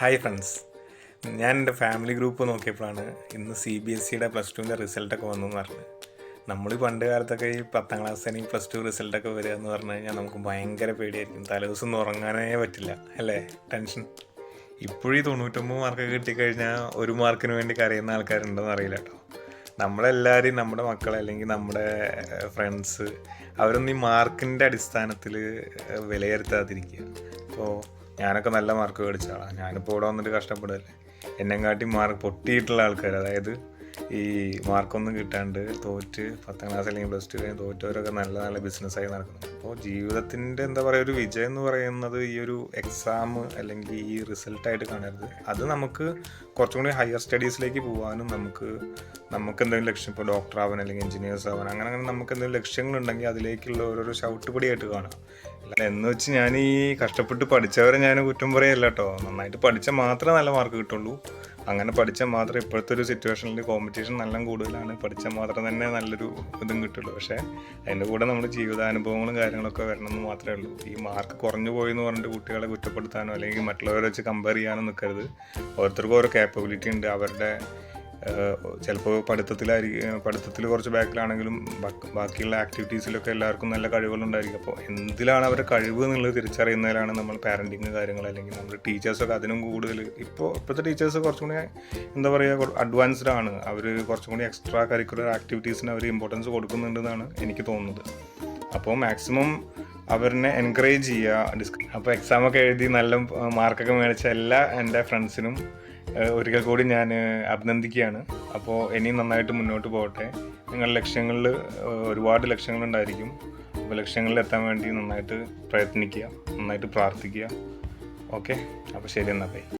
Hi friends ഞാൻ എന്റെ family group നോക്കിയപ്പോഴാണ് ഇന്ന് സി ബി എസ് സിയുടെ പ്ലസ് ടുവിന്റെ റിസൾട്ടൊക്കെ വന്നതെന്ന് പറഞ്ഞത്. നമ്മൾ പണ്ട് കാലത്തൊക്കെ ഈ പത്താം ക്ലാസ് അല്ലെങ്കിൽ പ്ലസ് ടു റിസൾട്ടൊക്കെ വരിക എന്ന് പറഞ്ഞു കഴിഞ്ഞാൽ നമുക്ക് ഭയങ്കര പേടിയായിരിക്കും. തലേദിവസം ഉറങ്ങാനേ പറ്റില്ല അല്ലേ? ടെൻഷൻ ഇപ്പോഴും തൊണ്ണൂറ്റൊമ്പത് മാർക്ക് കിട്ടിക്കഴിഞ്ഞാൽ ഒരു മാർക്കിന് വേണ്ടി കരയുന്ന ആൾക്കാരുണ്ടെന്ന് അറിയില്ല കേട്ടോ. നമ്മളെല്ലാവരെയും നമ്മുടെ മക്കളെ അല്ലെങ്കിൽ നമ്മുടെ ഫ്രണ്ട്സ് അവരൊന്നും ഈ മാർക്കിന്റെ അടിസ്ഥാനത്തിൽ വിലയിരുത്താതിരിക്കുക. അപ്പോൾ ഞാനൊക്കെ നല്ല മാർക്ക് മേടിച്ച ആളാണ് ഞാനിപ്പോൾ ഇവിടെ വന്നിട്ട് കഷ്ടപ്പെടല്ലേ എന്നെക്കാട്ടി മാർക്ക് പൊട്ടിയിട്ടുള്ള ആൾക്കാർ അതായത് ഈ മാർക്കൊന്നും കിട്ടാണ്ട് തോറ്റ് പത്താം ക്ലാസ് അല്ലെങ്കിൽ പ്ലസ് ടു കഴിഞ്ഞ് തോറ്റവരൊക്കെ നല്ല നല്ല ബിസിനസ്സായി നടക്കുന്നു അപ്പോൾ ജീവിതത്തിന്റെ എന്താ പറയുക ഒരു വിജയം എന്ന് പറയുന്നത് ഈ ഒരു എക്സാം അല്ലെങ്കിൽ ഈ റിസൾട്ടായിട്ട് കാണരുത്. അത് നമുക്ക് കുറച്ചും കൂടി ഹയർ സ്റ്റഡീസിലേക്ക് പോകാനും നമുക്ക് നമുക്ക് എന്തെങ്കിലും ലക്ഷ്യം ഇപ്പോൾ ഡോക്ടർ ആവാൻ അല്ലെങ്കിൽ എഞ്ചിനീയേഴ്സ് ആവാൻ അങ്ങനെ അങ്ങനെ നമുക്ക് എന്തെങ്കിലും ലക്ഷ്യങ്ങളുണ്ടെങ്കിൽ അതിലേക്കുള്ള ഓരോരോ ചവിട്ടുപടിയായിട്ട് കാണാം. എന്ന് വെച്ച് ഞാൻ ഈ കഷ്ടപ്പെട്ട് പഠിച്ചവരെ ഞാൻ കുറ്റം പറയല്ല കേട്ടോ നന്നായിട്ട് പഠിച്ചാൽ മാത്രമേ നല്ല മാർക്ക് കിട്ടുള്ളൂ. അങ്ങനെ പഠിച്ചാൽ മാത്രമേ ഇപ്പോഴത്തെ ഒരു സിറ്റുവേഷനിൽ കോമ്പറ്റീഷൻ നല്ല കൂടുതലാണ്. പഠിച്ചാൽ മാത്രം തന്നെ നല്ലൊരു ഇതും കിട്ടുള്ളൂ. പക്ഷേ അതിന്റെ കൂടെ നമ്മുടെ ജീവിതാനുഭവങ്ങളും കാര്യങ്ങളൊക്കെ വരണം എന്ന് മാത്രമേ ഉള്ളൂ. ഈ മാർക്ക് കുറഞ്ഞു പോയി എന്ന് പറഞ്ഞിട്ട് കുട്ടികളെ കുറ്റപ്പെടുത്താനോ അല്ലെങ്കിൽ മറ്റുള്ളവരെ വെച്ച് കമ്പയർ ചെയ്യാനോ നിൽക്കരുത് ഓരോരുത്തർക്കും ഓരോ കേപ്പബിലിറ്റി ഉണ്ട്. അവരുടെ ചിലപ്പോൾ പഠിത്തത്തിലായിരിക്കും പഠിത്തത്തിൽ കുറച്ച് ബാക്കിലാണെങ്കിലും ബാക്കിയുള്ള ആക്ടിവിറ്റീസിലൊക്കെ എല്ലാവർക്കും നല്ല കഴിവുകളുണ്ടായിരിക്കും. അപ്പോൾ എന്തിലാണ് അവരുടെ കഴിവ് എന്നുള്ളത് തിരിച്ചറിയുന്നതിലാണ് നമ്മൾ പാരന്റിങ് കാര്യങ്ങൾ അല്ലെങ്കിൽ നമ്മുടെ ടീച്ചേഴ്സൊക്കെ അതിനും കൂടുതൽ ഇപ്പോൾ ഇപ്പോഴത്തെ ടീച്ചേഴ്സ് കുറച്ചും കൂടി എന്താ പറയുക അഡ്വാൻസ്ഡ് ആണ്. അവർ കുറച്ചും കൂടി എക്സ്ട്രാ കരിക്കുലർ ആക്ടിവിറ്റീസിന് അവർ ഇമ്പോർട്ടൻസ് കൊടുക്കുന്നുണ്ടെന്നാണ് എനിക്ക് തോന്നുന്നത്. അപ്പോൾ മാക്സിമം അവരിനെ എൻകറേജ് ചെയ്യുക ഡിസ്ക അപ്പോൾ എക്സാമൊക്കെ എഴുതി നല്ല മാർക്കൊക്കെ മേടിച്ച എല്ലാ എന്റെ ഫ്രണ്ട്സിനും ഒരിക്കൽ കൂടി ഞാൻ അഭിനന്ദിക്കുകയാണ്. അപ്പോൾ ഇനിയും നന്നായിട്ട് മുന്നോട്ട് പോകട്ടെ. നിങ്ങളുടെ ലക്ഷ്യങ്ങളിൽ ഒരുപാട് ലക്ഷ്യങ്ങളുണ്ടായിരിക്കും അപ്പോൾ ലക്ഷ്യങ്ങളിൽ എത്താൻ വേണ്ടി നന്നായിട്ട് പ്രയത്നിക്കുക നന്നായിട്ട് പ്രാർത്ഥിക്കുക. ഓക്കെ? അപ്പോൾ ശരി എന്നാൽ